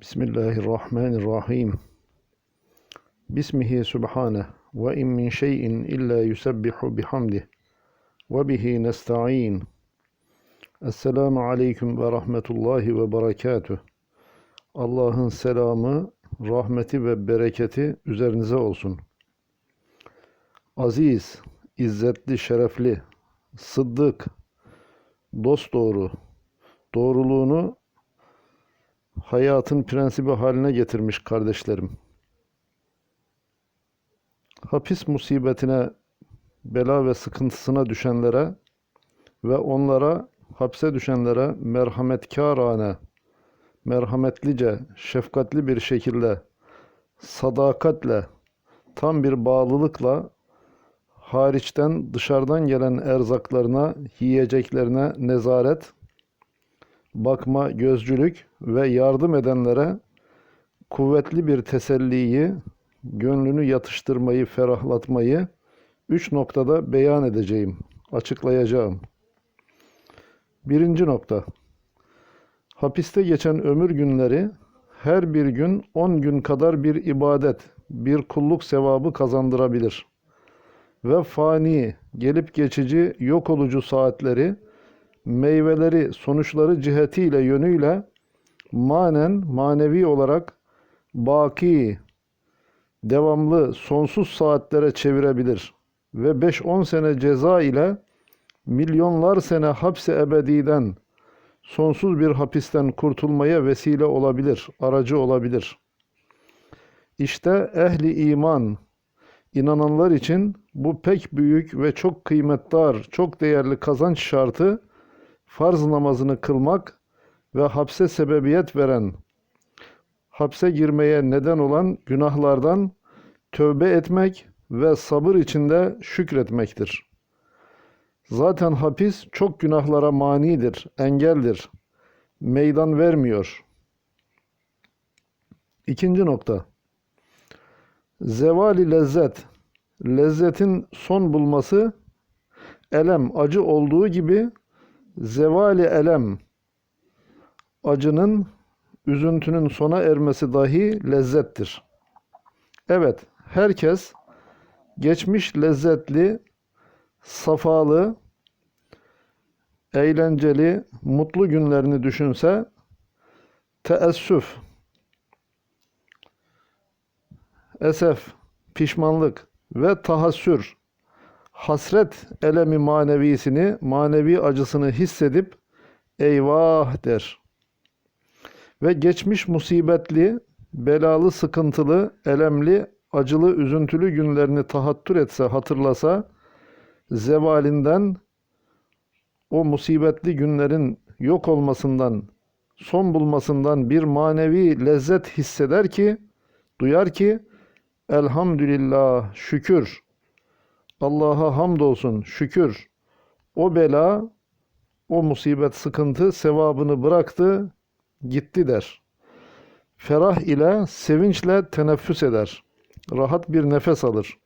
Bismillahirrahmanirrahim. Bismihi subhaneh ve in min şeyin illa yusebbihu bihamdih ve bihi nesta'in. Esselamu aleyküm ve rahmetullahi ve berekatuh. Allah'ın selamı, rahmeti ve bereketi üzerinize olsun. Aziz, izzetli, şerefli, sıddık, dosdoğru, doğruluğunu hayatın prensibi haline getirmiş kardeşlerim. Hapis musibetine, bela ve sıkıntısına düşenlere ve onlara hapse düşenlere merhametkârane, merhametlice, şefkatli bir şekilde, sadakatle, tam bir bağlılıkla hariçten dışarıdan gelen erzaklarına, yiyeceklerine nezaret, bakma, gözcülük ve yardım edenlere kuvvetli bir teselliyi, gönlünü yatıştırmayı, ferahlatmayı üç noktada beyan edeceğim, açıklayacağım. Birinci nokta. Hapiste geçen ömür günleri her bir gün on gün kadar bir ibadet, bir kulluk sevabı kazandırabilir. Ve fani, gelip geçici, yok olucu saatleri meyveleri, sonuçları cihetiyle, yönüyle manen, manevi olarak baki, devamlı, sonsuz saatlere çevirebilir. Ve 5-10 sene ceza ile milyonlar sene hapse ebediden, sonsuz bir hapisten kurtulmaya vesile olabilir, aracı olabilir. İşte ehli iman, inananlar için bu pek büyük ve çok kıymetdar, çok değerli kazanç şartı farz namazını kılmak ve hapse sebebiyet veren, hapse girmeye neden olan günahlardan tövbe etmek ve sabır içinde şükretmektir. Zaten hapis çok günahlara manidir, engeldir. Meydan vermiyor. İkinci nokta. Zevali lezzet. Lezzetin son bulması elem, acı olduğu gibi zevali elem acının, üzüntünün sona ermesi dahi lezzettir. Evet, herkes geçmiş lezzetli, safalı, eğlenceli, mutlu günlerini düşünse teessüf, esef, pişmanlık ve tahassür hasret elemi manevisini, manevi acısını hissedip eyvah der. Ve geçmiş musibetli, belalı, sıkıntılı, elemli, acılı, üzüntülü günlerini tahattür etse, hatırlasa, zevalinden, o musibetli günlerin yok olmasından, son bulmasından bir manevi lezzet hisseder ki, duyar ki, elhamdülillah, şükür, Allah'a hamdolsun, şükür. O bela, o musibet, sıkıntı sevabını bıraktı, gitti der. Ferah ile, sevinçle teneffüs eder. Rahat bir nefes alır.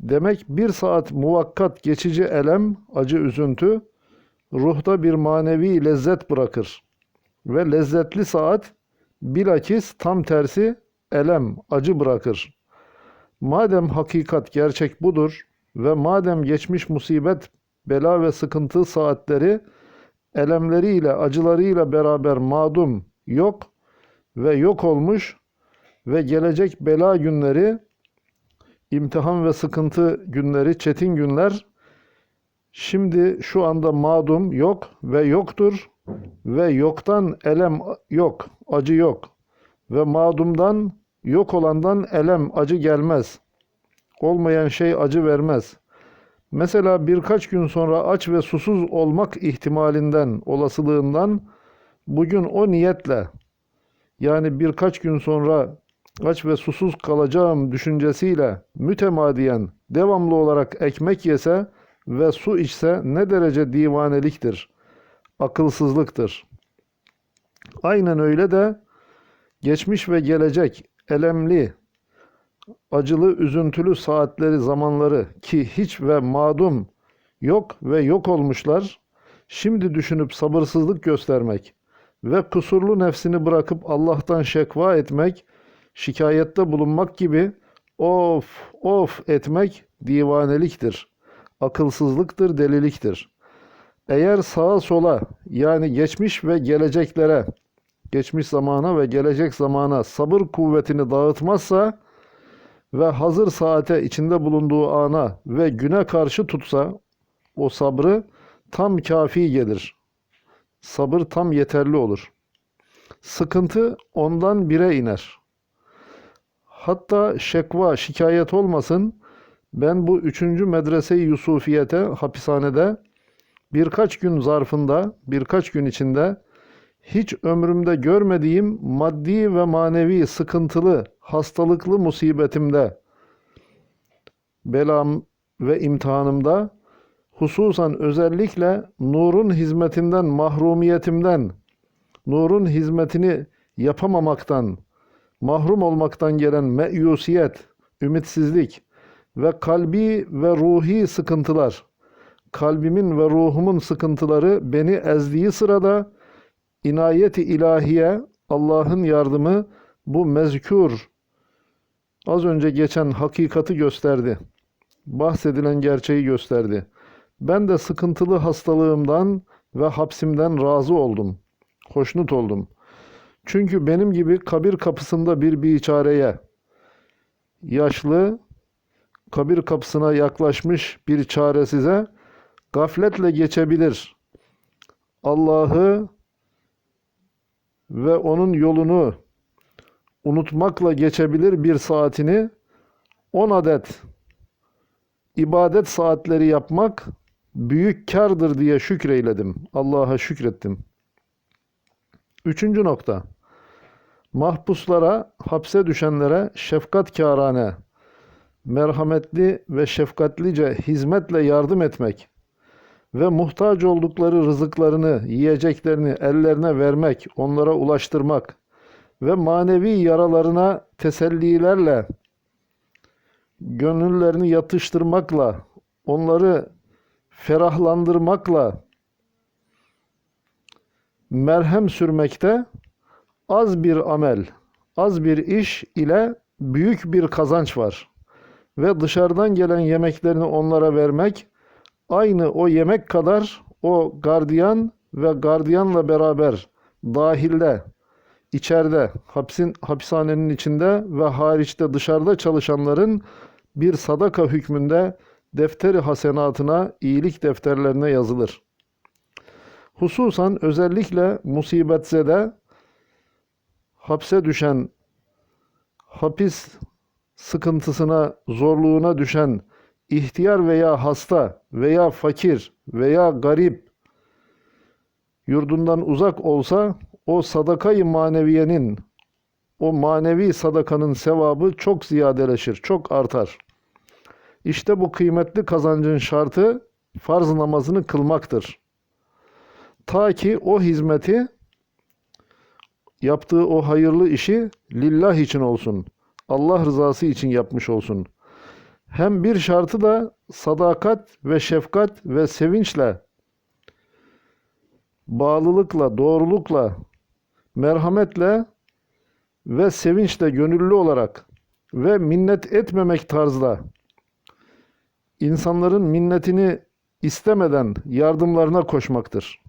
Demek bir saat muvakkat geçici elem, acı üzüntü, ruhta bir manevi lezzet bırakır. Ve lezzetli saat, bilakis tam tersi elem, acı bırakır. Madem hakikat gerçek budur, ve madem geçmiş musibet, bela ve sıkıntı saatleri elemleriyle, acılarıyla beraber madum yok ve yok olmuş ve gelecek bela günleri, imtihan ve sıkıntı günleri, çetin günler şimdi şu anda madum yok ve yoktur ve yoktan elem yok, acı yok ve madumdan yok olandan elem, acı gelmez.'' Olmayan şey acı vermez. Mesela birkaç gün sonra aç ve susuz olmak ihtimalinden, olasılığından bugün o niyetle yani birkaç gün sonra aç ve susuz kalacağım düşüncesiyle mütemadiyen devamlı olarak ekmek yese ve su içse ne derece divaneliktir, akılsızlıktır. Aynen öyle de geçmiş ve gelecek elemli, acılı, üzüntülü saatleri, zamanları ki hiç ve madum yok ve yok olmuşlar, şimdi düşünüp sabırsızlık göstermek ve kusurlu nefsini bırakıp Allah'tan şekva etmek, şikayette bulunmak gibi of of etmek divaneliktir. Akılsızlıktır, deliliktir. Eğer sağa sola yani geçmiş ve geleceklere, geçmiş zamana ve gelecek zamana sabır kuvvetini dağıtmazsa ve hazır saate içinde bulunduğu ana ve güne karşı tutsa o sabrı tam kafi gelir. Sabır tam yeterli olur. Sıkıntı ondan bire iner. Hatta şekva, şikayet olmasın, ben bu üçüncü medrese-i Yusufiyete hapishanede birkaç gün zarfında, birkaç gün içinde hiç ömrümde görmediğim maddi ve manevi sıkıntılı, hastalıklı musibetimde, belam ve imtihanımda, hususan özellikle nurun hizmetinden, mahrumiyetimden, nurun hizmetini yapamamaktan, mahrum olmaktan gelen meyusiyet, ümitsizlik ve kalbi ve ruhi sıkıntılar, kalbimin ve ruhumun sıkıntıları beni ezdiği sırada inayeti ilahiye, Allah'ın yardımı bu mezkur az önce geçen hakikati gösterdi. Bahsedilen gerçeği gösterdi. Ben de sıkıntılı hastalığımdan ve hapsimden razı oldum. Hoşnut oldum. Çünkü benim gibi kabir kapısında bir biçareye, yaşlı, kabir kapısına yaklaşmış bir çaresize gafletle geçebilir. Allah'ı ve onun yolunu unutmakla geçebilir bir saatini 10 adet ibadet saatleri yapmak büyük kardır diye şükreyledim. Allah'a şükrettim. Üçüncü nokta. Mahpuslara, hapse düşenlere şefkatkârane, merhametli ve şefkatlice hizmetle yardım etmek ve muhtaç oldukları rızıklarını, yiyeceklerini ellerine vermek, onlara ulaştırmak ve manevi yaralarına tesellilerle, gönüllerini yatıştırmakla, onları ferahlandırmakla merhem sürmekte az bir amel, az bir iş ile büyük bir kazanç var. Ve dışarıdan gelen yemeklerini onlara vermek aynı o yemek kadar o gardiyan ve gardiyanla beraber dahilde, içeride, hapsin, hapishanenin içinde ve hariçte dışarıda çalışanların bir sadaka hükmünde defteri hasenatına, iyilik defterlerine yazılır. Hususan özellikle musibetzede hapse düşen, hapis sıkıntısına, zorluğuna düşen ihtiyar veya hasta veya fakir veya garip yurdundan uzak olsa o sadakayı maneviyenin o manevi sadakanın sevabı çok ziyadeleşir, çok artar. İşte bu kıymetli kazancın şartı farz namazını kılmaktır. Ta ki o hizmeti yaptığı o hayırlı işi lillah için olsun. Allah rızası için yapmış olsun. Hem bir şartı da sadakat ve şefkat ve sevinçle, bağlılıkla, doğrulukla, merhametle ve sevinçle gönüllü olarak ve minnet etmemek tarzda insanların minnetini istemeden yardımlarına koşmaktır.